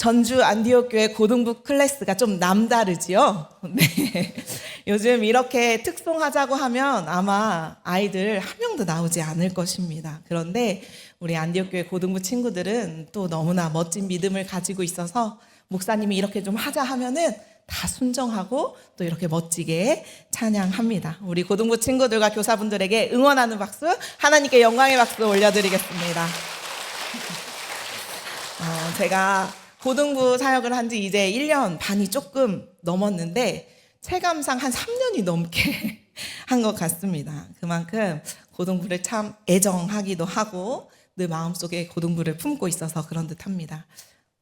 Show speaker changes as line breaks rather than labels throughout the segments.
전주 안디옥 교회 고등부 클래스가 좀 남다르지요. 네. 요즘 이렇게 특송하자고 하면 아마 아이들 한 명도 나오지 않을 것입니다. 그런데 우리 안디옥 교회 고등부 친구들은 또 너무나 멋진 믿음을 가지고 있어서 목사님이 이렇게 좀 하자 하면은 다 순정하고 또 이렇게 멋지게 찬양합니다. 우리 고등부 친구들과 교사분들에게 응원하는 박수, 하나님께 영광의 박수 올려드리겠습니다. 어, 제가 고등부 사역을 한 지 이제 1년 반이 조금 넘었는데 체감상 한 3년이 넘게 한 것 같습니다. 그만큼 고등부를 참 애정하기도 하고 늘 마음속에 고등부를 품고 있어서 그런 듯 합니다.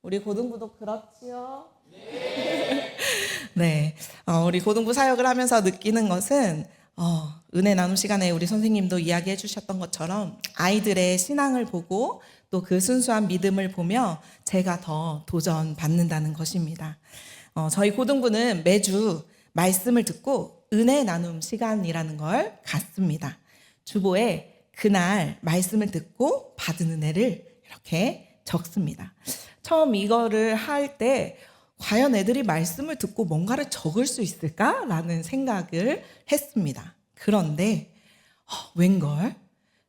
우리 고등부도 그렇지요? 네. 어, 우리 고등부 사역을 하면서 느끼는 것은 어, 은혜 나눔 시간에 우리 선생님도 이야기해 주셨던 것처럼 아이들의 신앙을 보고 또 그 순수한 믿음을 보며 제가 더 도전 받는다는 것입니다. 어, 저희 고등부는 매주 말씀을 듣고 은혜 나눔 시간이라는 걸 갖습니다. 주보에 그날 말씀을 듣고 받은 은혜를 이렇게 적습니다. 처음 이거를 할 때 과연 애들이 말씀을 듣고 뭔가를 적을 수 있을까라는 생각을 했습니다. 그런데 어, 웬걸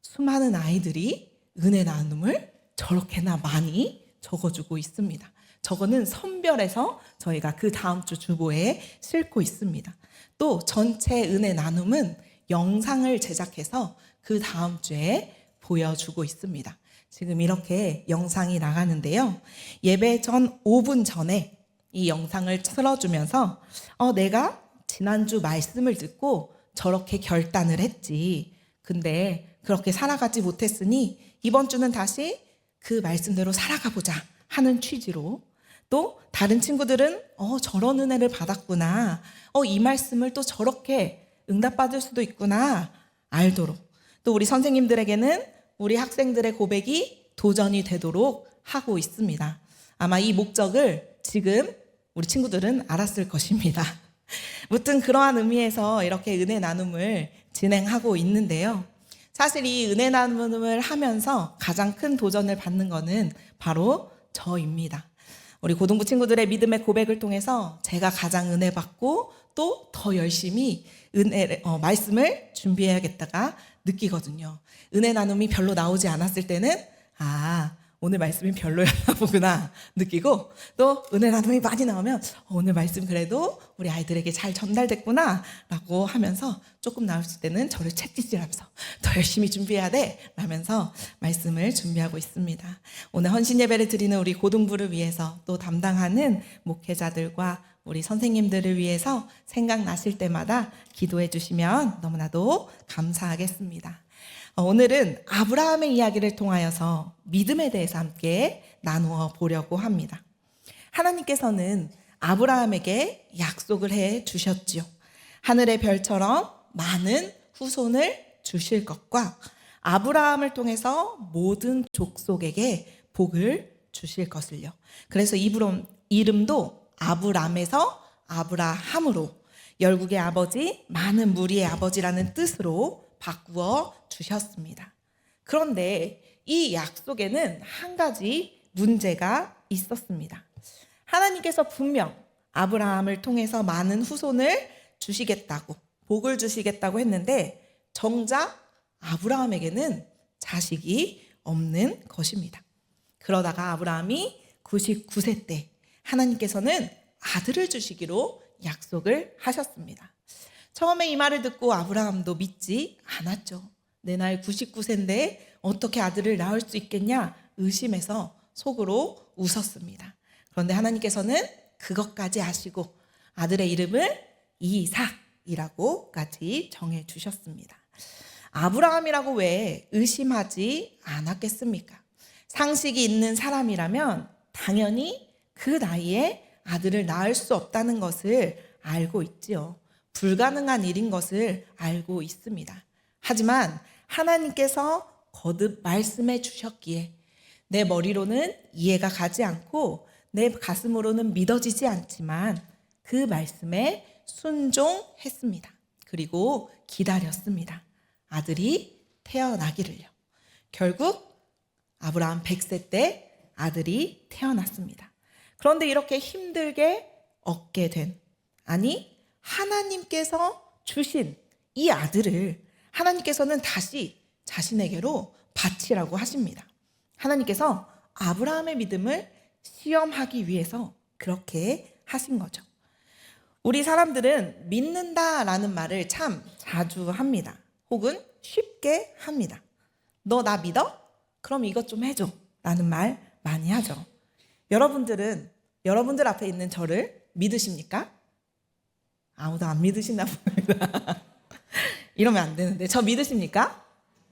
수많은 아이들이 은혜 나눔을 저렇게나 많이 적어주고 있습니다. 저거는 선별해서 저희가 그 다음 주 주보에 싣고 있습니다. 또 전체 은혜 나눔은 영상을 제작해서 그 다음 주에 보여주고 있습니다. 지금 이렇게 영상이 나가는데요. 예배 전 5분 전에 이 영상을 틀어주면서 어, 내가 지난주 말씀을 듣고 저렇게 결단을 했지. 근데 그렇게 살아가지 못했으니 이번 주는 다시 그 말씀대로 살아가 보자 하는 취지로 또 다른 친구들은 어 저런 은혜를 받았구나. 어 이 말씀을 또 저렇게 응답받을 수도 있구나. 알도록 또 우리 선생님들에게는 우리 학생들의 고백이 도전이 되도록 하고 있습니다. 아마 이 목적을 지금 우리 친구들은 알았을 것입니다. 무튼 그러한 의미에서 이렇게 은혜 나눔을 진행하고 있는데요. 사실 이 은혜 나눔을 하면서 가장 큰 도전을 받는 것은 바로 저입니다. 우리 고등부 친구들의 믿음의 고백을 통해서 제가 가장 은혜 받고 또 더 열심히 은혜 어, 말씀을 준비해야겠다가 느끼거든요. 은혜 나눔이 별로 나오지 않았을 때는 아 오늘 말씀이 별로였나 보구나 느끼고 또 은혜 나눔이 많이 나오면 어, 오늘 말씀 그래도 우리 아이들에게 잘 전달됐구나 라고 하면서 조금 나왔을 때는 저를 채찍질하면서 더 열심히 준비해야 돼 라면서 말씀을 준비하고 있습니다. 오늘 헌신 예배를 드리는 우리 고등부를 위해서 또 담당하는 목회자들과 우리 선생님들을 위해서 생각나실 때마다 기도해 주시면 너무나도 감사하겠습니다. 어, 오늘은 아브라함의 이야기를 통하여서 믿음에 대해서 함께 나누어 보려고 합니다. 하나님께서는 아브라함에게 약속을 해 주셨지요. 하늘의 별처럼 많은 후손을 주실 것과 아브라함을 통해서 모든 족속에게 복을 주실 것을요. 그래서 이브롬 이름도 아브람에서 아브라함으로 열국의 아버지, 많은 무리의 아버지라는 뜻으로 바꾸어 주셨습니다. 그런데 이 약속에는 한 가지 문제가 있었습니다. 하나님께서 분명 아브라함을 통해서 많은 후손을 주시겠다고, 복을 주시겠다고 했는데, 정작 아브라함에게는 자식이 없는 것입니다. 그러다가 아브라함이 99세 때 하나님께서는 아들을 주시기로 약속을 하셨습니다. 처음에 이 말을 듣고 아브라함도 믿지 않았죠. 내 나이 99세인데 어떻게 아들을 낳을 수 있겠냐 의심해서 속으로 웃었습니다. 그런데 하나님께서는 그것까지 아시고 아들의 이름을 이삭이라고까지 정해 주셨습니다. 아브라함이라고 왜 의심하지 않았겠습니까? 상식이 있는 사람이라면 당연히 그 나이에 아들을 낳을 수 없다는 것을 알고 있지요. 불가능한 일인 것을 알고 있습니다. 하지만 하나님께서 거듭 말씀해 주셨기에 내 머리로는 이해가 가지 않고 내 가슴으로는 믿어지지 않지만 그 말씀에 순종했습니다. 그리고 기다렸습니다. 아들이 태어나기를요. 결국 아브라함 100세 때 아들이 태어났습니다. 그런데 이렇게 힘들게 얻게 된, 아니, 하나님께서 주신 이 아들을 하나님께서는 다시 자신에게로 바치라고 하십니다. 하나님께서 아브라함의 믿음을 시험하기 위해서 그렇게 하신 거죠. 우리 사람들은 믿는다 라는 말을 참 자주 합니다. 혹은 쉽게 합니다. 너 나 믿어? 그럼 이것 좀 해줘. 라는 말 많이 하죠. 여러분들은 여러분들 앞에 있는 저를 믿으십니까? 아무도 안 믿으시나 봅니다. 이러면 안 되는데. 저 믿으십니까?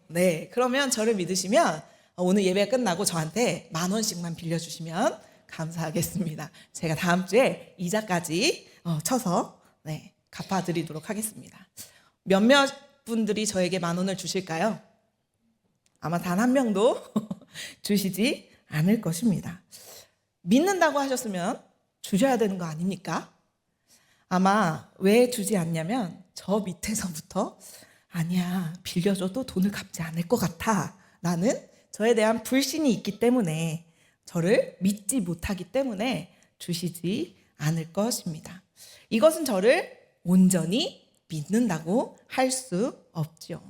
네. 그러면 저를 믿으시면 오늘 예배 끝나고 저한테 만 원씩만 빌려주시면 감사하겠습니다. 제가 다음 주에 이자까지 어, 쳐서 네, 갚아드리도록 하겠습니다. 몇몇 분들이 저에게 만 원을 주실까요? 아마 단 한 명도 주시지 않을 것입니다. 믿는다고 하셨으면 주셔야 되는 거 아닙니까? 아마 왜 주지 않냐면 저 밑에서부터 아니야 빌려줘도 돈을 갚지 않을 것 같아 라는 저에 대한 불신이 있기 때문에 저를 믿지 못하기 때문에 주시지 않을 것입니다. 이것은 저를 온전히 믿는다고 할 수 없죠.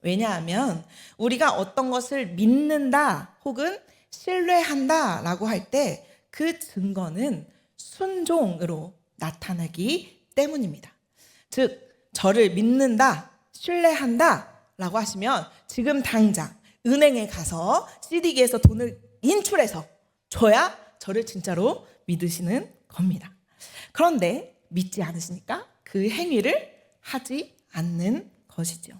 왜냐하면 우리가 어떤 것을 믿는다 혹은 신뢰한다 라고 할 때 그 증거는 순종으로 나타나기 때문입니다. 즉, 저를 믿는다, 신뢰한다 라고 하시면 지금 당장 은행에 가서 CD기에서 돈을 인출해서 줘야 저를 진짜로 믿으시는 겁니다. 그런데 믿지 않으시니까 그 행위를 하지 않는 것이죠.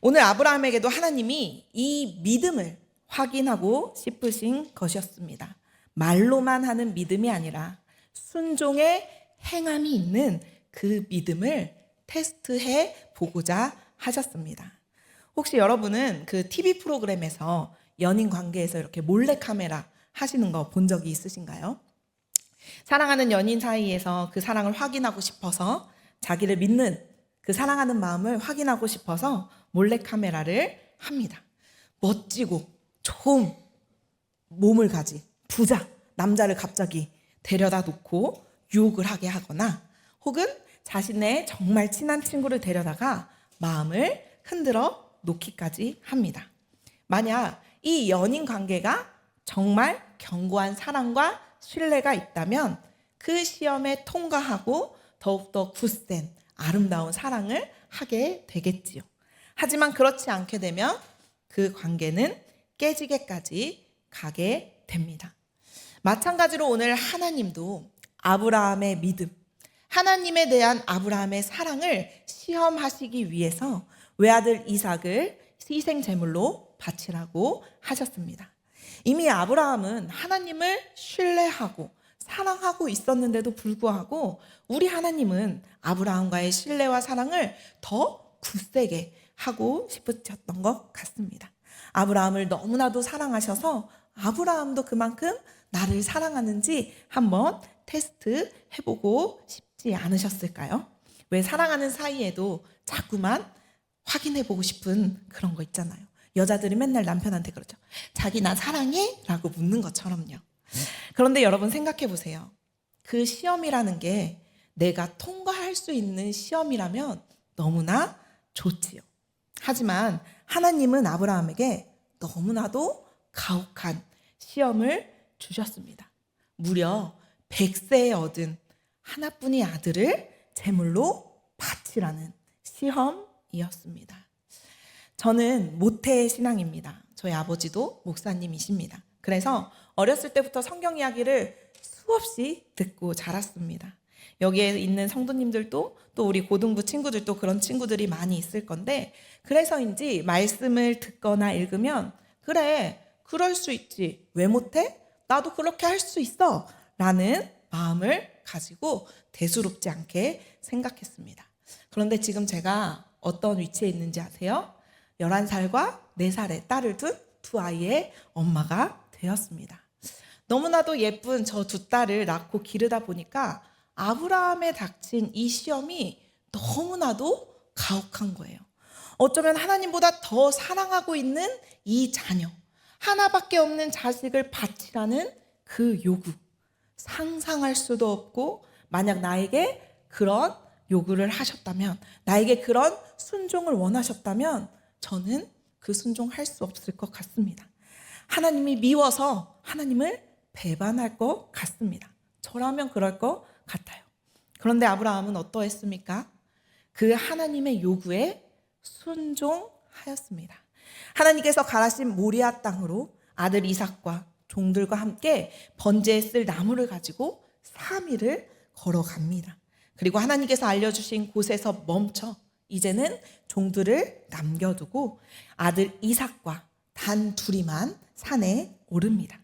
오늘 아브라함에게도 하나님이 이 믿음을 확인하고 싶으신 것이었습니다. 말로만 하는 믿음이 아니라 순종의 행함이 있는 그 믿음을 테스트해 보고자 하셨습니다. 혹시 여러분은 그 TV 프로그램에서 연인 관계에서 이렇게 몰래카메라 하시는 거 본 적이 있으신가요? 사랑하는 연인 사이에서 그 사랑을 확인하고 싶어서 자기를 믿는 그 사랑하는 마음을 확인하고 싶어서 몰래카메라를 합니다. 멋지고 좋은 몸을 가진 부자 남자를 갑자기 데려다 놓고 유혹을 하게 하거나 혹은 자신의 정말 친한 친구를 데려다가 마음을 흔들어 놓기까지 합니다. 만약 이 연인 관계가 정말 견고한 사랑과 신뢰가 있다면 그 시험에 통과하고 더욱더 굳센 아름다운 사랑을 하게 되겠지요. 하지만 그렇지 않게 되면 그 관계는 깨지게까지 가게 됩니다. 마찬가지로 오늘 하나님도 아브라함의 믿음, 하나님에 대한 아브라함의 사랑을 시험하시기 위해서 외아들 이삭을 희생 제물로 바치라고 하셨습니다. 이미 아브라함은 하나님을 신뢰하고 사랑하고 있었는데도 불구하고 우리 하나님은 아브라함과의 신뢰와 사랑을 더 굳세게 하고 싶으셨던 것 같습니다. 아브라함을 너무나도 사랑하셔서 아브라함도 그만큼 나를 사랑하는지 한번 테스트 해보고 싶지 않으셨을까요? 왜 사랑하는 사이에도 자꾸만 확인해보고 싶은 그런 거 있잖아요. 여자들이 맨날 남편한테 그러죠. 자기 나 사랑해? 라고 묻는 것처럼요. 그런데 여러분 생각해 보세요. 그 시험이라는 게 내가 통과할 수 있는 시험이라면 너무나 좋지요. 하지만 하나님은 아브라함에게 너무나도 가혹한 시험을 주셨습니다. 무려 100세에 얻은 하나뿐의 아들을 제물로 바치라는 시험이었습니다. 저는 모태 신앙입니다. 저희 아버지도 목사님이십니다. 그래서 어렸을 때부터 성경 이야기를 수없이 듣고 자랐습니다. 여기에 있는 성도님들도 또 우리 고등부 친구들도 그런 친구들이 많이 있을 건데 그래서인지 말씀을 듣거나 읽으면 그래 그럴 수 있지 왜 못해 나도 그렇게 할 수 있어 라는 마음을 가지고 대수롭지 않게 생각했습니다. 그런데 지금 제가 어떤 위치에 있는지 아세요? 11살과 4살의 딸을 둔 두 아이의 엄마가 되었습니다. 너무나도 예쁜 저 두 딸을 낳고 기르다 보니까 아브라함에 닥친 이 시험이 너무나도 가혹한 거예요. 어쩌면 하나님보다 더 사랑하고 있는 이 자녀, 하나밖에 없는 자식을 바치라는 그 요구. 상상할 수도 없고 만약 나에게 그런 요구를 하셨다면 나에게 그런 순종을 원하셨다면 저는 그 순종할 수 없을 것 같습니다. 하나님이 미워서 하나님을 배반할 것 같습니다. 저라면 그럴 것 같아요. 그런데 아브라함은 어떠했습니까? 그 하나님의 요구에 순종하였습니다. 하나님께서 가라신 모리아 땅으로 아들 이삭과 종들과 함께 번제에 쓸 나무를 가지고 3일을 걸어갑니다. 그리고 하나님께서 알려주신 곳에서 멈춰 이제는 종들을 남겨두고 아들 이삭과 단 둘이만 산에 오릅니다.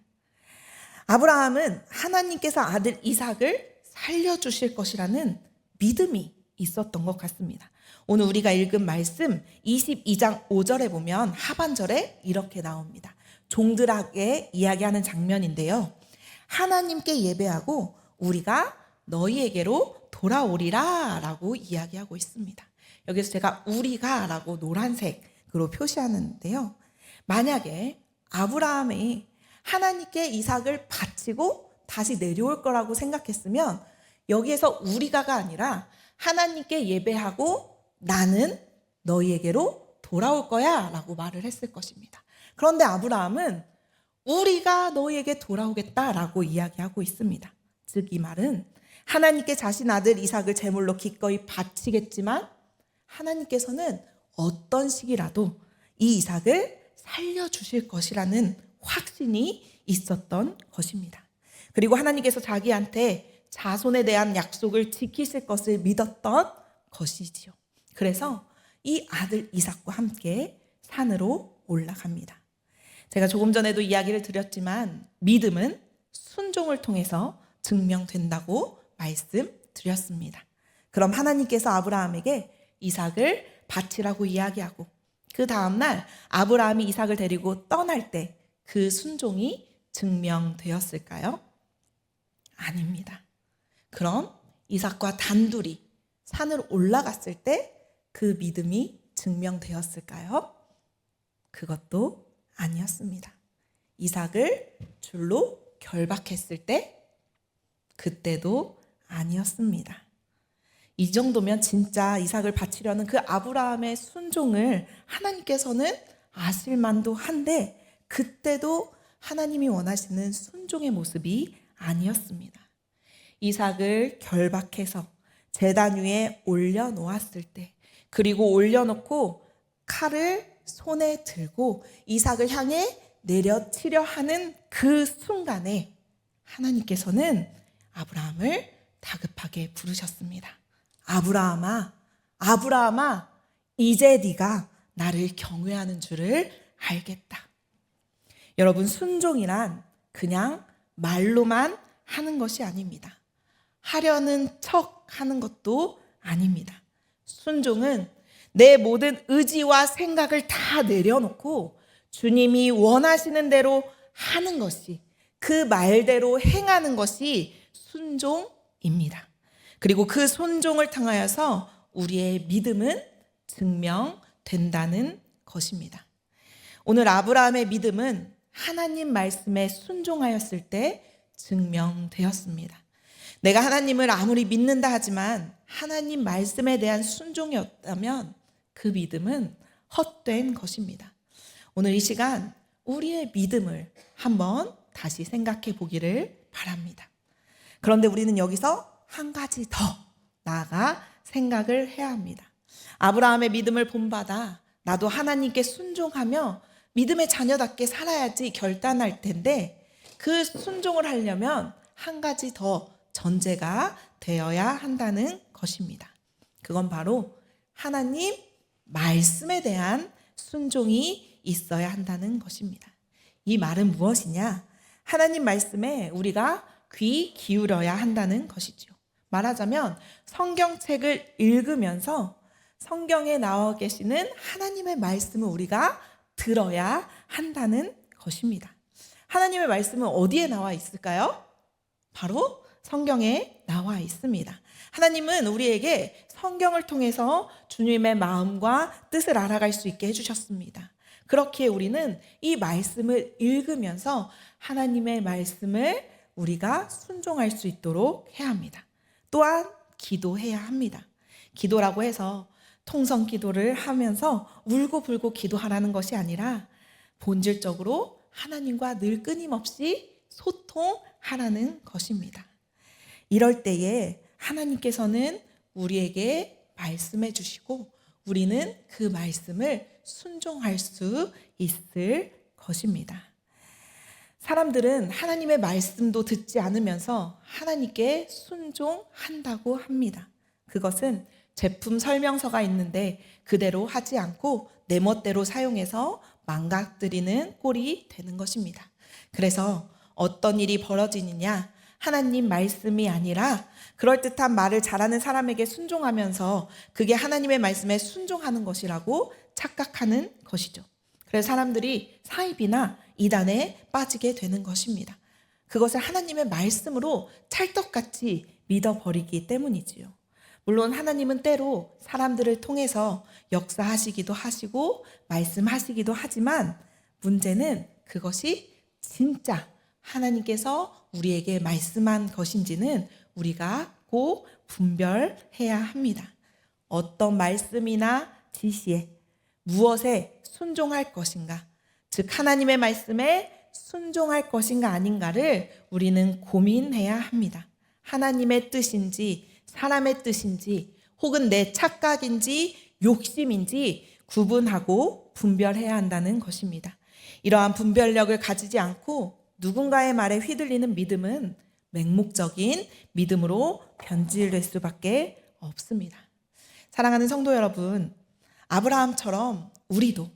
아브라함은 하나님께서 아들 이삭을 살려주실 것이라는 믿음이 있었던 것 같습니다. 오늘 우리가 읽은 말씀 22장 5절에 보면 하반절에 이렇게 나옵니다. 종들에게 이야기하는 장면인데요. 하나님께 예배하고 우리가 너희에게로 돌아오리라 라고 이야기하고 있습니다. 여기서 제가 우리가 라고 노란색으로 표시하는데요. 만약에 아브라함이 하나님께 이삭을 바치고 다시 내려올 거라고 생각했으면 여기에서 우리가가 아니라 하나님께 예배하고 나는 너희에게로 돌아올 거야 라고 말을 했을 것입니다. 그런데 아브라함은 우리가 너희에게 돌아오겠다라고 이야기하고 있습니다. 즉 이 말은 하나님께 자신 아들 이삭을 제물로 기꺼이 바치겠지만 하나님께서는 어떤 시기라도 이 이삭을 살려주실 것이라는 확신이 있었던 것입니다. 그리고 하나님께서 자기한테 자손에 대한 약속을 지키실 것을 믿었던 것이지요. 그래서 이 아들 이삭과 함께 산으로 올라갑니다. 제가 조금 전에도 이야기를 드렸지만 믿음은 순종을 통해서 증명된다고 말씀드렸습니다. 그럼 하나님께서 아브라함에게 이삭을 바치라고 이야기하고 그 다음날 아브라함이 이삭을 데리고 떠날 때 그 순종이 증명되었을까요? 아닙니다. 그럼 이삭과 단둘이 산을 올라갔을 때 그 믿음이 증명되었을까요? 그것도 아니었습니다. 이삭을 줄로 결박했을 때 그때도 아니었습니다. 이 정도면 진짜 이삭을 바치려는 그 아브라함의 순종을 하나님께서는 아실만도 한데 그때도 하나님이 원하시는 순종의 모습이 아니었습니다. 이삭을 결박해서 제단 위에 올려놓았을 때 그리고 올려놓고 칼을 손에 들고 이삭을 향해 내려치려 하는 그 순간에 하나님께서는 아브라함을 다급하게 부르셨습니다. 아브라함아, 아브라함아, 이제 네가 나를 경외하는 줄을 알겠다. 여러분 순종이란 그냥 말로만 하는 것이 아닙니다. 하려는 척 하는 것도 아닙니다. 순종은 내 모든 의지와 생각을 다 내려놓고 주님이 원하시는 대로 하는 것이 그 말대로 행하는 것이 순종입니다. 그리고 그 순종을 통하여서 우리의 믿음은 증명된다는 것입니다. 오늘 아브라함의 믿음은 하나님 말씀에 순종하였을 때 증명되었습니다. 내가 하나님을 아무리 믿는다 하지만 하나님 말씀에 대한 순종이었다면 그 믿음은 헛된 것입니다. 오늘 이 시간 우리의 믿음을 한번 다시 생각해 보기를 바랍니다. 그런데 우리는 여기서 한 가지 더 나아가 생각을 해야 합니다. 아브라함의 믿음을 본받아 나도 하나님께 순종하며 믿음의 자녀답게 살아야지 결단할 텐데 그 순종을 하려면 한 가지 더 전제가 되어야 한다는 것입니다. 그건 바로 하나님 말씀에 대한 순종이 있어야 한다는 것입니다. 이 말은 무엇이냐? 하나님 말씀에 우리가 귀 기울여야 한다는 것이죠. 말하자면 성경책을 읽으면서 성경에 나와 계시는 하나님의 말씀을 우리가 들어야 한다는 것입니다. 하나님의 말씀은 어디에 나와 있을까요? 바로 성경에 나와 있습니다. 하나님은 우리에게 성경을 통해서 주님의 마음과 뜻을 알아갈 수 있게 해주셨습니다. 그렇기에 우리는 이 말씀을 읽으면서 하나님의 말씀을 우리가 순종할 수 있도록 해야 합니다. 또한 기도해야 합니다. 기도라고 해서 통성 기도를 하면서 울고불고 기도하라는 것이 아니라 본질적으로 하나님과 늘 끊임없이 소통하라는 것입니다. 이럴 때에 하나님께서는 우리에게 말씀해 주시고 우리는 그 말씀을 순종할 수 있을 것입니다. 사람들은 하나님의 말씀도 듣지 않으면서 하나님께 순종한다고 합니다. 그것은 제품 설명서가 있는데 그대로 하지 않고 내 멋대로 사용해서 망가뜨리는 꼴이 되는 것입니다. 그래서 어떤 일이 벌어지느냐? 하나님 말씀이 아니라 그럴듯한 말을 잘하는 사람에게 순종하면서 그게 하나님의 말씀에 순종하는 것이라고 착각하는 것이죠. 그래서 사람들이 사입이나 이단에 빠지게 되는 것입니다. 그것을 하나님의 말씀으로 찰떡같이 믿어버리기 때문이지요. 물론 하나님은 때로 사람들을 통해서 역사하시기도 하시고 말씀하시기도 하지만 문제는 그것이 진짜 하나님께서 우리에게 말씀한 것인지는 우리가 꼭 분별해야 합니다. 어떤 말씀이나 지시에 무엇에 순종할 것인가, 즉 하나님의 말씀에 순종할 것인가 아닌가를 우리는 고민해야 합니다. 하나님의 뜻인지 사람의 뜻인지 혹은 내 착각인지 욕심인지 구분하고 분별해야 한다는 것입니다. 이러한 분별력을 가지지 않고 누군가의 말에 휘둘리는 믿음은 맹목적인 믿음으로 변질될 수밖에 없습니다. 사랑하는 성도 여러분, 아브라함처럼 우리도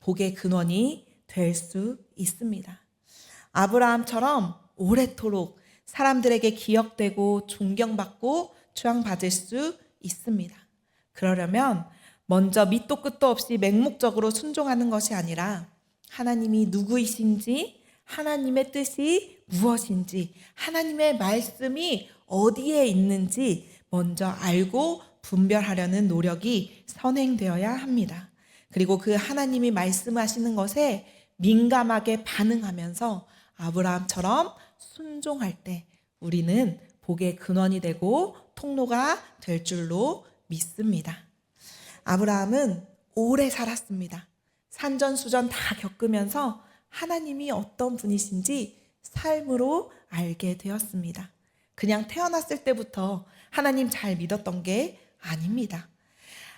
복의 근원이 될 수 있습니다. 아브라함처럼 오래도록 사람들에게 기억되고 존경받고 추앙받을 수 있습니다. 그러려면 먼저 밑도 끝도 없이 맹목적으로 순종하는 것이 아니라 하나님이 누구이신지, 하나님의 뜻이 무엇인지, 하나님의 말씀이 어디에 있는지 먼저 알고 분별하려는 노력이 선행되어야 합니다. 그리고 그 하나님이 말씀하시는 것에 민감하게 반응하면서 아브라함처럼 순종할 때 우리는 복의 근원이 되고 통로가 될 줄로 믿습니다. 아브라함은 오래 살았습니다. 산전수전 다 겪으면서 하나님이 어떤 분이신지 삶으로 알게 되었습니다. 그냥 태어났을 때부터 하나님 잘 믿었던 게 아닙니다.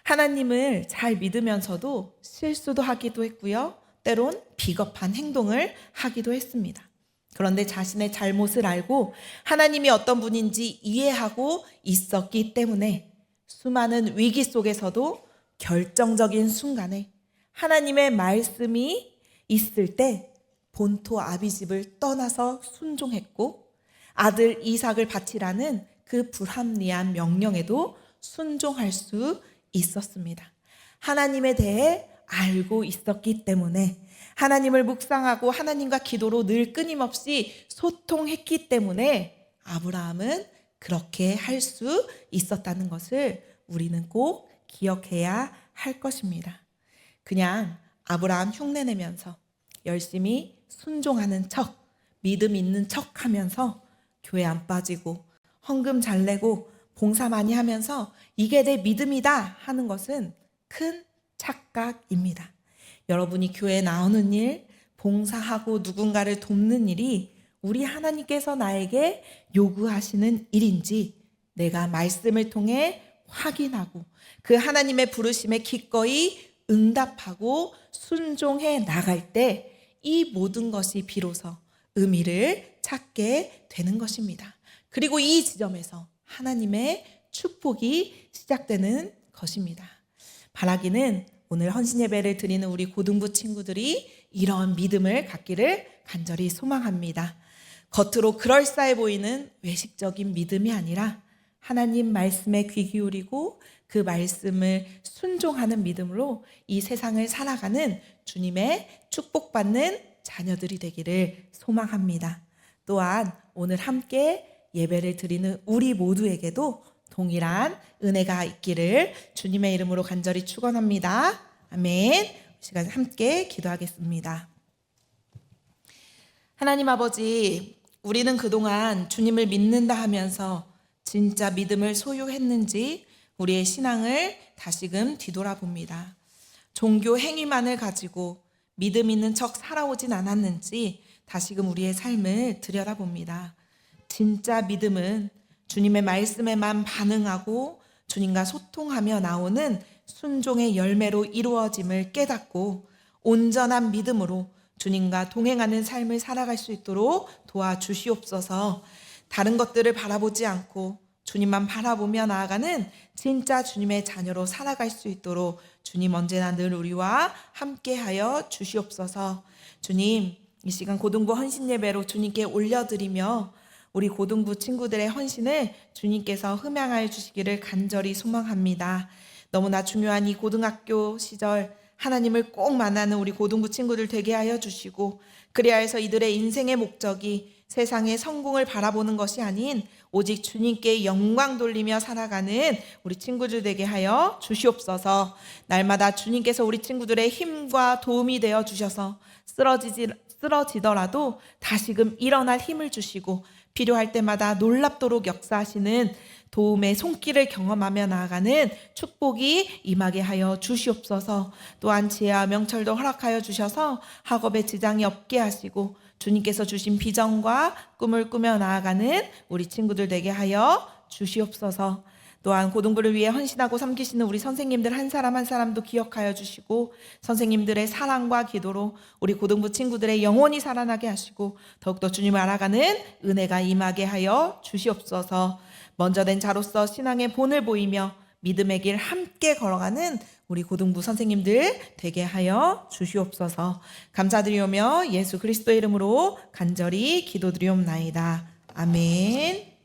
하나님을 잘 믿으면서도 실수도 하기도 했고요. 때론 비겁한 행동을 하기도 했습니다. 그런데 자신의 잘못을 알고 하나님이 어떤 분인지 이해하고 있었기 때문에 수많은 위기 속에서도 결정적인 순간에 하나님의 말씀이 있을 때 본토 아비 집을 떠나서 순종했고 아들 이삭을 바치라는 그 불합리한 명령에도 순종할 수 있었습니다. 하나님에 대해 알고 있었기 때문에 하나님을 묵상하고 하나님과 기도로 늘 끊임없이 소통했기 때문에 아브라함은 그렇게 할 수 있었다는 것을 우리는 꼭 기억해야 할 것입니다. 그냥 아브라함 흉내내면서 열심히 순종하는 척, 믿음 있는 척 하면서 교회 안 빠지고 헌금 잘 내고 봉사 많이 하면서 이게 내 믿음이다 하는 것은 큰 착각입니다. 여러분이 교회에 나오는 일, 봉사하고 누군가를 돕는 일이 우리 하나님께서 나에게 요구하시는 일인지 내가 말씀을 통해 확인하고 그 하나님의 부르심에 기꺼이 응답하고 순종해 나갈 때 이 모든 것이 비로소 의미를 찾게 되는 것입니다. 그리고 이 지점에서 하나님의 축복이 시작되는 것입니다. 바라기는 오늘 헌신 예배를 드리는 우리 고등부 친구들이 이런 믿음을 갖기를 간절히 소망합니다. 겉으로 그럴싸해 보이는 외식적인 믿음이 아니라 하나님 말씀에 귀 기울이고 그 말씀을 순종하는 믿음으로 이 세상을 살아가는 주님의 축복받는 자녀들이 되기를 소망합니다. 또한 오늘 함께 예배를 드리는 우리 모두에게도 동일한 은혜가 있기를 주님의 이름으로 간절히 축원합니다. 아멘. 시간 함께 기도하겠습니다. 하나님 아버지, 우리는 그동안 주님을 믿는다 하면서 진짜 믿음을 소유했는지 우리의 신앙을 다시금 뒤돌아봅니다. 종교 행위만을 가지고 믿음 있는 척 살아오진 않았는지 다시금 우리의 삶을 들여다봅니다. 진짜 믿음은 주님의 말씀에만 반응하고 주님과 소통하며 나오는 순종의 열매로 이루어짐을 깨닫고 온전한 믿음으로 주님과 동행하는 삶을 살아갈 수 있도록 도와주시옵소서. 다른 것들을 바라보지 않고 주님만 바라보며 나아가는 진짜 주님의 자녀로 살아갈 수 있도록 주님 언제나 늘 우리와 함께하여 주시옵소서. 주님, 이 시간 고등부 헌신 예배로 주님께 올려드리며 우리 고등부 친구들의 헌신을 주님께서 흠양하여 주시기를 간절히 소망합니다. 너무나 중요한 이 고등학교 시절 하나님을 꼭 만나는 우리 고등부 친구들 되게 하여 주시고 그리하 해서 이들의 인생의 목적이 세상의 성공을 바라보는 것이 아닌 오직 주님께 영광 돌리며 살아가는 우리 친구들 되게 하여 주시옵소서. 날마다 주님께서 우리 친구들의 힘과 도움이 되어 주셔서 쓰러지지 쓰러지더라도 다시금 일어날 힘을 주시고 필요할 때마다 놀랍도록 역사하시는 도움의 손길을 경험하며 나아가는 축복이 임하게 하여 주시옵소서. 또한 지혜와 명철도 허락하여 주셔서 학업에 지장이 없게 하시고 주님께서 주신 비전과 꿈을 꾸며 나아가는 우리 친구들 되게 하여 주시옵소서. 또한 고등부를 위해 헌신하고 섬기시는 우리 선생님들 한 사람 한 사람도 기억하여 주시고 선생님들의 사랑과 기도로 우리 고등부 친구들의 영혼이 살아나게 하시고 더욱더 주님을 알아가는 은혜가 임하게 하여 주시옵소서. 먼저 된 자로서 신앙의 본을 보이며 믿음의 길 함께 걸어가는 우리 고등부 선생님들 되게 하여 주시옵소서. 감사드리오며 예수 그리스도의 이름으로 간절히 기도드리옵나이다. 아멘.